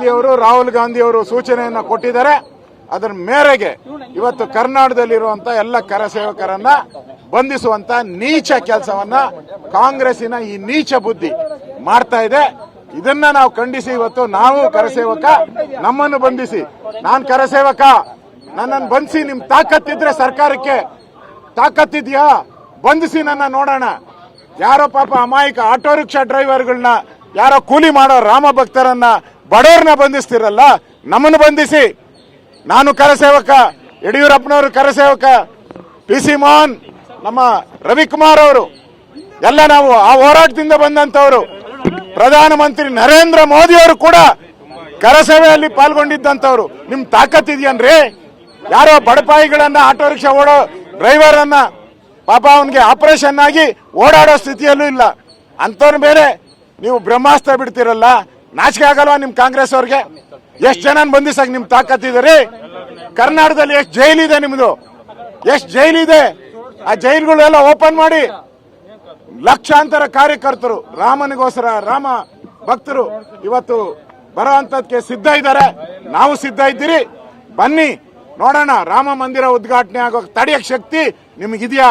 ಅವರು ರಾಹುಲ್ ಗಾಂಧಿ ಅವರು ಸೂಚನೆಯನ್ನ ಕೊಟ್ಟಿದ್ದಾರೆ. ಅದರ ಮೇರೆಗೆ ಇವತ್ತು ಕರ್ನಾಟಕದಲ್ಲಿರುವಂತ ಎಲ್ಲ ಕರಸೇವಕರನ್ನ ಬಂಧಿಸುವಂತ ನೀಚ ಕೆಲಸವನ್ನ ಕಾಂಗ್ರೆಸ್ಸಿನ ಈ ನೀಚ ಬುದ್ಧಿ ಮಾಡ್ತಾ ಇದೆ. ಇದನ್ನ ನಾವು ಖಂಡಿಸಿ ಇವತ್ತು ನಾವು ಕರಸೇವಕ ನಮ್ಮನ್ನು ಬಂಧಿಸಿ. ನಾನ್ ಕರಸೇವಕ ನನ್ನನ್ನು ಬಂಧಿಸಿ, ನಿಮ್ ತಾಕತ್ತಿದ್ರೆ ಸರ್ಕಾರಕ್ಕೆ ತಾಕತ್ತಿದ್ಯಾ ಬಂಧಿಸಿ ನನ್ನ ನೋಡೋಣ. ಯಾರೋ ಪಾಪ ಅಮಾಯಕ ಆಟೋ ರಿಕ್ಷಾ ಡ್ರೈವರ್ಗಳನ್ನ, ಯಾರೋ ಕೂಲಿ ಮಾಡೋ ರಾಮ ಭಕ್ತರನ್ನ ಬಡವ್ರನ್ನ ಬಂಧಿಸ್ತಿರಲ್ಲ, ನಮ್ಮನ್ನು ಬಂಧಿಸಿ. ನಾನು ಕರಸೇವಕ, ಯಡಿಯೂರಪ್ಪನವರು ಕರಸೇವಕ ಪಿ ಸಿ ಮೋಹನ್, ನಮ್ಮ ರವಿಕುಮಾರ್ ಅವರು, ಎಲ್ಲ ನಾವು ಆ ಹೋರಾಟದಿಂದ ಬಂದಂತವರು ಪ್ರಧಾನಮಂತ್ರಿ ನರೇಂದ್ರ ಮೋದಿ ಅವರು ಕೂಡ ಕರಸೇವೆಯಲ್ಲಿ ಪಾಲ್ಗೊಂಡಿದ್ದಂತವ್ರು ನಿಮ್ ತಾಕತ್ತಿದ್ಯನ್ರಿ ಯಾರೋ ಬಡಪಾಯಿಗಳನ್ನ ಆಟೋ ರಿಕ್ಷಾ ಓಡೋ ಡ್ರೈವರ್ ಅನ್ನ ಪಾಪ ಅವನಿಗೆ ಆಪರೇಷನ್ ಆಗಿ ಓಡಾಡೋ ಸ್ಥಿತಿಯಲ್ಲೂ ಇಲ್ಲ. ಅಂತವ್ರ ಮೇಲೆ ನೀವು ಬ್ರಹ್ಮಾಸ್ತ್ರ ಬಿಡ್ತಿರಲ್ಲ? ನಾಚಿಕೆ ಆಗಲ್ವಾ ನಿಮ್ ಕಾಂಗ್ರೆಸ್ ಅವ್ರಿಗೆ? ಎಷ್ಟ್ ಜನ ಬಂಧಿಸಾಗ ನಿಮ್ ತಾಕತ್ತಿದೆ ಕರ್ನಾಟಕದಲ್ಲಿ ಎಷ್ಟು ಜೈಲಿದೆ ನಿಮ್ದು? ಎಷ್ಟು ಜೈಲಿದೆ ಆ ಜೈಲುಗಳೆಲ್ಲ ಓಪನ್ ಮಾಡಿ. ಲಕ್ಷಾಂತರ ಕಾರ್ಯಕರ್ತರು ರಾಮನಿಗೋಸ್ಕರ ರಾಮ ಭಕ್ತರು ಇವತ್ತು ಬರೋ ಅಂತದಕ್ಕೆ ಸಿದ್ಧ ಇದ್ದಾರೆ. ನಾವು ಸಿದ್ಧ ಇದ್ದೀರಿ. ಬನ್ನಿ ನೋಡೋಣ. ರಾಮ ಮಂದಿರ ಉದ್ಘಾಟನೆ ಆಗೋ ತಡೆಯಕ್ ಶಕ್ತಿ ನಿಮಗಿದೆಯಾ?